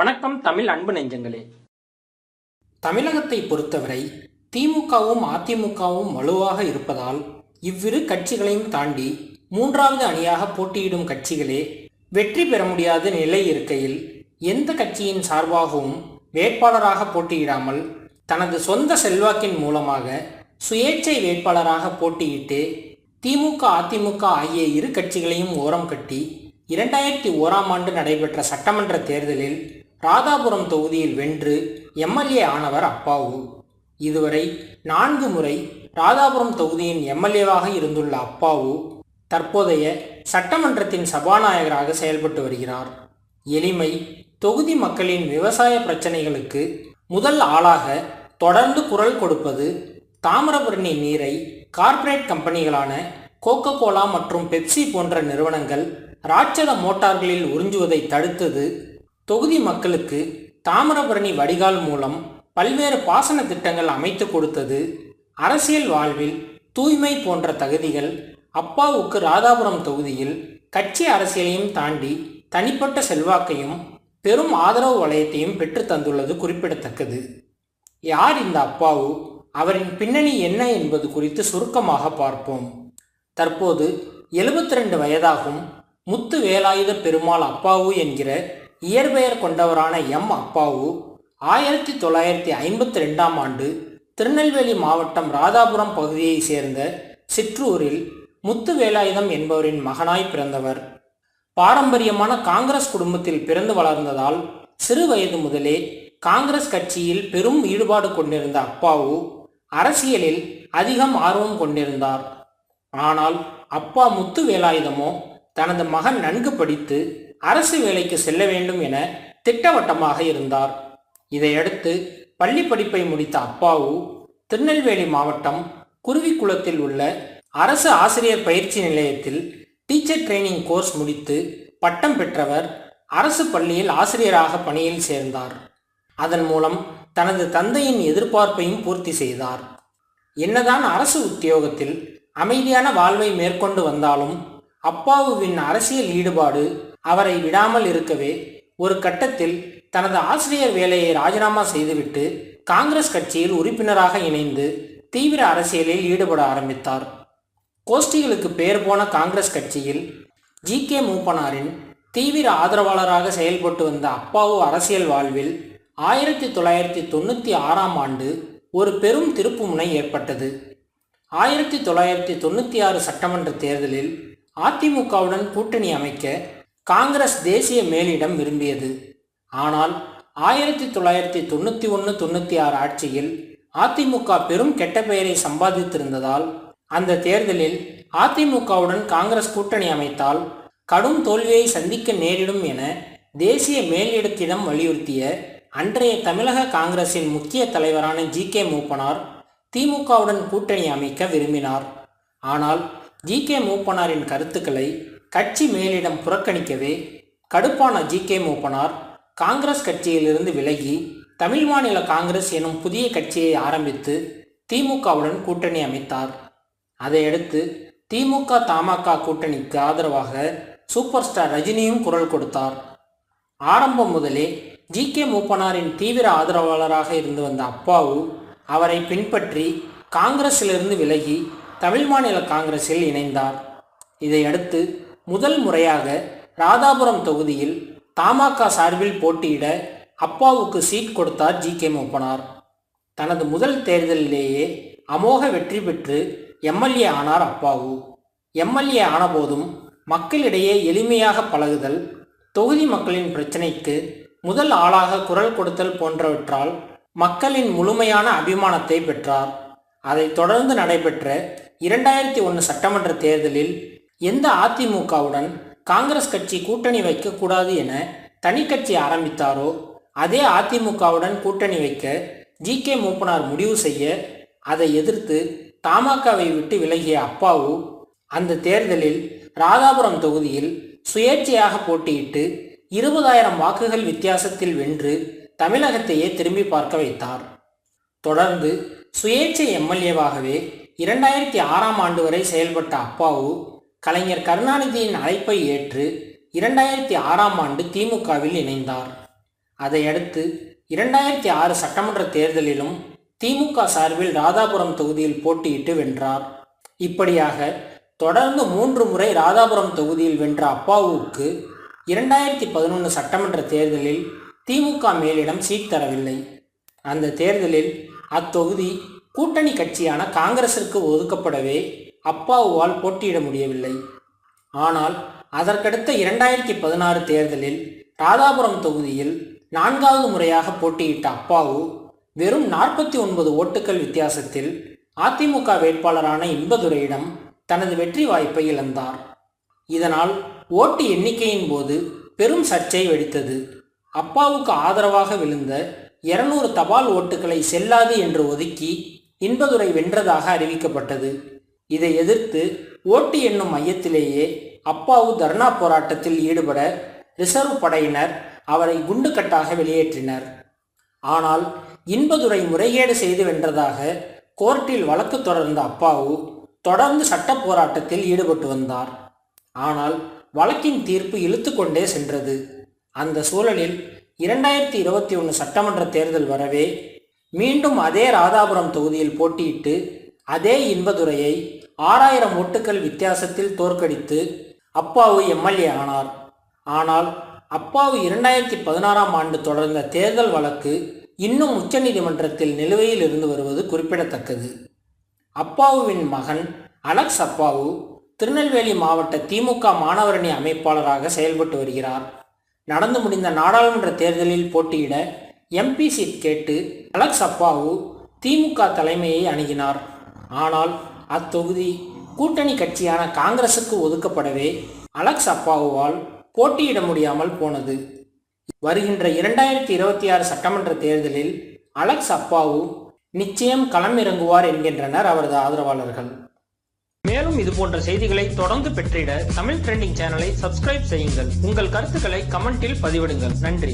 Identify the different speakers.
Speaker 1: வணக்கம் தமிழ் அன்பு நெஞ்சங்களே. தமிழகத்தை பொறுத்தவரை திமுகவும் அதிமுகவும் வலுவாக இருப்பதால் இவ்விரு கட்சிகளையும் தாண்டி மூன்றாவது அணியாக போட்டியிடும் கட்சிகளே வெற்றி பெற முடியாத நிலை இருக்கையில் எந்த கட்சியின் சார்பாகவும் வேட்பாளராக போட்டியிடாமல் தனது சொந்த செல்வாக்கின் மூலமாக சுயேட்சை வேட்பாளராக போட்டியிட்டு திமுக அதிமுக ஆகிய இரு கட்சிகளையும் ஓரம் கட்டி இரண்டாயிரத்தி ஓராம் ஆண்டு நடைபெற்ற சட்டமன்ற தேர்தலில் ராதாபுரம் தொகுதியில் வென்று எம்எல்ஏ ஆனவர் அப்பாவு. இதுவரை நான்கு முறை ராதாபுரம் தொகுதியின் எம்எல்ஏவாக இருந்துள்ள அப்பாவு தற்போதைய சட்டமன்றத்தின் சபாநாயகராக செயல்பட்டு வருகிறார். எளிமை தொகுதி மக்களின் விவசாய பிரச்சனைகளுக்கு முதல் ஆளாக தொடர்ந்து குரல் கொடுப்பது தாமிரபரணி நீரை கார்ப்பரேட் கம்பெனிகளான கோகோ கோலா மற்றும் பெப்சி போன்ற நிறுவனங்கள் ராட்சத மோட்டார்களில் உறிஞ்சுவதை தடுத்தது தொகுதி மக்களுக்கு தாமிரபரணி வடிகால் மூலம் பல்வேறு பாசன திட்டங்கள் அமைத்து கொடுத்தது அரசியல் வாழ்வில் தூய்மை போன்ற தகுதிகள் அப்பாவுக்கு ராதாபுரம் தொகுதியில் கட்சி அரசியலையும் தாண்டி தனிப்பட்ட செல்வாக்கையும் பெரும் ஆதரவு வளையத்தையும் பெற்று தந்துள்ளது குறிப்பிடத்தக்கது. யார் இந்த அப்பாவு? அவரின் பின்னணி என்ன என்பது குறித்து சுருக்கமாக பார்ப்போம். தற்போது 72 ரெண்டு வயதாகும் முத்து வேலாயுத பெருமாள் அப்பாவு என்கிற இயற்பெயர் கொண்டவரான எம் அப்பாவு ஆயிரத்தி தொள்ளாயிரத்தி ஐம்பத்தி ரெண்டாம் ஆண்டு திருநெல்வேலி மாவட்டம் ராதாபுரம் பகுதியைச் சேர்ந்த சிற்றூரில் முத்து வேலாயுதம் என்பவரின் மகனாய் பிறந்தவர். பாரம்பரியமான காங்கிரஸ் குடும்பத்தில் பிறந்து வளர்ந்ததால் சிறு வயது முதலே காங்கிரஸ் கட்சியில் பெரும் ஈடுபாடு கொண்டிருந்த அப்பாவு அரசியலில் அதிகம் ஆர்வம் கொண்டிருந்தார். ஆனால் அப்பா முத்து வேலாயுதமோ தனது மகன் நன்கு படித்து அரசு வேலைக்கு செல்ல வேண்டும் என திட்டவட்டமாக இருந்தார். இதையடுத்து பள்ளி படிப்பை முடித்த அப்பாவு திருநெல்வேலி மாவட்டம் குருவிக்குளத்தில் உள்ள அரசு ஆசிரியர் பயிற்சி நிலையத்தில் டீச்சர் ட்ரைனிங் கோர்ஸ் முடித்து பட்டம் பெற்றவர் அரசு பள்ளியில் ஆசிரியராக பணியில் சேர்ந்தார். அதன் மூலம் தனது தந்தையின் எதிர்பார்ப்பையும் பூர்த்தி செய்தார். என்னதான் அரசு உத்தியோகத்தில் அமைதியான வாழ்வை மேற்கொண்டு வந்தாலும் அப்பாவுவின் அரசியல் ஈடுபாடு அவரை விடாமல் இருக்கவே ஒரு கட்டத்தில் தனது ஆசிரியர் வேலையை ராஜினாமா செய்துவிட்டு காங்கிரஸ் கட்சியில் உறுப்பினராக இணைந்து தீவிர அரசியலில் ஈடுபட ஆரம்பித்தார். கோஷ்டிகளுக்கு பெயர் போன காங்கிரஸ் கட்சியில் ஜி. கே. மூப்பனாரின் தீவிர ஆதரவாளராக செயல்பட்டு வந்த அப்பாவு அரசியல் வாழ்வில் ஆயிரத்தி தொள்ளாயிரத்தி தொண்ணூற்றி ஆறாம் ஆண்டு ஒரு பெரும் திருப்புமுனை ஏற்பட்டது. ஆயிரத்தி தொள்ளாயிரத்தி தொண்ணூற்றி ஆறு சட்டமன்ற தேர்தலில் அதிமுகவுடன் கூட்டணி அமைக்க காங்கிரஸ் தேசிய மேலிடம் விரும்பியது. ஆனால் ஆயிரத்தி தொள்ளாயிரத்தி தொண்ணூற்றி ஒன்று தொண்ணூற்றி ஆறு ஆட்சியில் அதிமுக பெரும் கெட்ட பெயரை சம்பாதித்திருந்ததால் அந்த தேர்தலில் அதிமுகவுடன் காங்கிரஸ் கூட்டணி அமைத்தால் கடும் தோல்வியை சந்திக்க நேரிடும் என தேசிய மேலிடத்திடம் வலியுறுத்திய அன்றைய தமிழக காங்கிரசின் முக்கிய தலைவரான ஜி கே மூப்பனார் திமுகவுடன் கூட்டணி அமைக்க விரும்பினார். ஆனால் ஜி கே மூப்பனாரின் கருத்துக்களை கட்சி மேலிடம் புறக்கணிக்கவே கடுப்பான ஜி. கே. மூப்பனார் காங்கிரஸ் கட்சியிலிருந்து விலகி தமிழ் மாநில காங்கிரஸ் எனும் புதிய கட்சியை ஆரம்பித்து திமுகவுடன் கூட்டணி அமைத்தார். அதையடுத்து திமுக தமாக கூட்டணிக்கு ஆதரவாக சூப்பர் ஸ்டார் ரஜினியும் குரல் கொடுத்தார். ஆரம்பம் முதலே ஜி. கே. மூப்பனாரின் தீவிர ஆதரவாளராக இருந்து வந்த அப்பாவு அவரை பின்பற்றி காங்கிரஸிலிருந்து விலகி தமிழ் மாநில காங்கிரஸில் இணைந்தார். இதையடுத்து முதல் முறையாக ராதாபுரம் தொகுதியில் தமாக சார்பில் போட்டியிட அப்பாவுக்கு சீட் கொடுத்தார் ஜி கே மூப்பனார். தனது முதல் தேர்தலிலேயே அமோக வெற்றி பெற்று எம்எல்ஏ ஆனார் அப்பாவு. எம்எல்ஏ ஆனபோதும் மக்களிடையே எளிமையாக பழகுதல் தொகுதி மக்களின் பிரச்சினைக்கு முதல் ஆளாக குரல் கொடுத்தல் போன்றவற்றால் மக்களின் முழுமையான அபிமானத்தை பெற்றார். அதைத் தொடர்ந்து நடைபெற்ற இரண்டாயிரத்தி ஒன்று சட்டமன்ற தேர்தலில் எந்த அதிமுகவுடன் காங்கிரஸ் கட்சி கூட்டணி வைக்கக்கூடாது என தனி கட்சி ஆரம்பித்தாரோ அதே அதிமுகவுடன் கூட்டணி வைக்க ஜி. கே. மூப்பனார் முடிவு செய்ய அதை எதிர்த்து தமாகவை விட்டு விலகிய அப்பாவு அந்த தேர்தலில் ராதாபுரம் தொகுதியில் சுயேட்சையாக போட்டியிட்டு இருபதாயிரம் வாக்குகள் வித்தியாசத்தில் வென்று தமிழகத்தையே திரும்பி பார்க்க வைத்தார். தொடர்ந்து சுயேட்சை எம்எல்ஏவாகவே இரண்டாயிரத்தி ஆறாம் ஆண்டு வரை செயல்பட்ட அப்பாவு கலைஞர் கருணாநிதியின் அழைப்பை ஏற்று இரண்டாயிரத்தி ஆறாம் ஆண்டு திமுகவில் இணைந்தார். அதையடுத்து இரண்டாயிரத்தி ஆறு சட்டமன்ற தேர்தலிலும் திமுக சார்பில் ராதாபுரம் தொகுதியில் போட்டியிட்டு வென்றார். இப்படியாக தொடர்ந்து மூன்று முறை ராதாபுரம் தொகுதியில் வென்ற அப்பாவுக்கு இரண்டாயிரத்தி பதினொன்று சட்டமன்ற தேர்தலில் திமுக மேலிடம் சீட் தரவில்லை. அந்த தேர்தலில் அத்தொகுதி கூட்டணி கட்சியான காங்கிரசிற்கு ஒதுக்கப்படவே அப்பாவுவால் போட்டியிட முடியவில்லை. ஆனால் அதற்கடுத்த இரண்டாயிரத்தி பதினாறு தேர்தலில் ராதாபுரம் தொகுதியில் நான்காவது முறையாக போட்டியிட்ட அப்பாவு வெறும் நாற்பத்தி ஒன்பது ஓட்டுகள் வித்தியாசத்தில் அதிமுக வேட்பாளரான இன்பதுரையிடம் தனது வெற்றி வாய்ப்பை இழந்தார். இதனால் ஓட்டு எண்ணிக்கையின் போது பெரும் சர்ச்சை வெடித்தது. அப்பாவுக்கு ஆதரவாக விழுந்த இருநூறு தபால் ஓட்டுகளை செல்லாது என்று ஒதுக்கி இன்பதுரை வென்றதாக அறிவிக்கப்பட்டது. இதை எதிர்த்து ஓட்டு என்னும் மையத்திலேயே அப்பாவு தர்ணா போராட்டத்தில் ஈடுபட ரிசர்வ் படையினர் அவரை குண்டுக்கட்டாக வெளியேற்றினர். ஆனால் இன்பதுரை முறைகேடு செய்து வென்றதாக கோர்ட்டில் வழக்கு தொடர்ந்த அப்பாவு தொடர்ந்து சட்ட போராட்டத்தில் ஈடுபட்டு வந்தார். ஆனால் வழக்கின் தீர்ப்பு இழுத்து கொண்டே சென்றது. அந்த சூழலில் இரண்டாயிரத்தி இருபத்தி ஒன்று சட்டமன்ற தேர்தல் வரவே மீண்டும் அதே ராதாபுரம் தொகுதியில் போட்டியிட்டு அதே இன்பதுரையை ஆறாயிரம் ஓட்டுகள் வித்தியாசத்தில் தோற்கடித்து அப்பாவு எம்எல்ஏ ஆனார். ஆனால் அப்பாவு இரண்டாயிரத்தி பதினாறாம் ஆண்டு தொடர்ந்த தேர்தல் வழக்கு இன்னும் உச்சநீதிமன்றத்தில் நிலுவையில் இருந்து வருவது குறிப்பிடத்தக்கது. அப்பாவுவின் மகன் அலக்ஸ் அப்பாவு திருநெல்வேலி மாவட்ட திமுக மாணவரணி அமைப்பாளராக செயல்பட்டு வருகிறார். நடந்து முடிந்த நாடாளுமன்ற தேர்தலில் போட்டியிட எம்பி சீட் கேட்டு அலக்ஸ் அப்பாவு திமுக தலைமையை அணுகினார். ஆனால் அத்தொகுதி கூட்டணி கட்சியான காங்கிரசுக்கு ஒதுக்கப்படவே அலக்ஸ் அப்பாவுவால் போட்டியிட முடியாமல் போனது. வருகின்ற இரண்டாயிரத்தி இருபத்தி ஆறு சட்டமன்ற தேர்தலில் அலெக்ஸ் அப்பாவு நிச்சயம் களமிறங்குவார் என்கின்றனர் அவரது ஆதரவாளர்கள். மேலும் இது போன்ற செய்திகளை தொடர்ந்து பெற்றிட தமிழ் ட்ரெண்டிங் சேனலை சப்ஸ்கிரைப் செய்யுங்கள். உங்கள் கருத்துக்களை கமெண்டில் பதிவிடுங்கள். நன்றி.